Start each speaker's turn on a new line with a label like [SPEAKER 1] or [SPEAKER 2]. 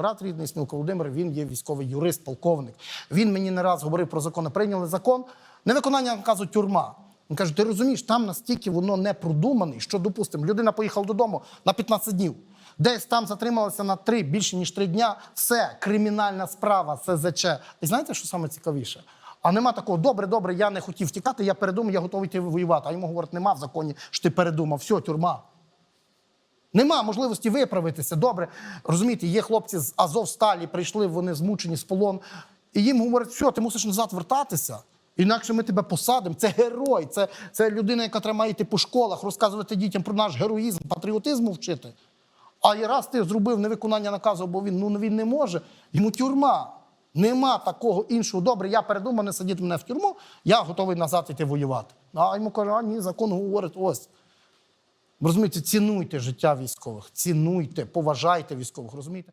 [SPEAKER 1] брат рідний Смілко Володимир, він є військовий юрист, полковник. Він мені не раз говорив про закони. Прийняли закон. Невиконання наказу тюрма. Він каже: ти розумієш, там настільки воно не продуманий, що, допустимо, людина поїхала додому на 15 днів. Десь там затрималася на 3, більше ніж 3 дня. Все, кримінальна справа, СЗЧ. І знаєте, що саме цікавіше? А нема такого, добре, добре, я не хотів втікати, я передумав, я готовий йти воювати. А йому говорять, нема в законі, що ти передумав, все, тюрма. Нема можливості виправитися. Добре, розумієте, є хлопці з Азовсталі, прийшли, вони змучені з полон. І їм говорять, все, ти мусиш назад вертатися. Інакше ми тебе посадимо. Це герой, це, це людина, яка треба йти по школах, розказувати дітям про наш героїзм, патріотизму вчити. А і раз ти зробив невиконання наказу, бо він ну він не може, йому тюрма. Нема такого іншого. Добре, я передумав не сидіти мене в тюрму, я готовий назад йти воювати. А йому каже, а ні, закон говорить ось. Розумієте, цінуйте життя військових, цінуйте, поважайте військових, розумієте?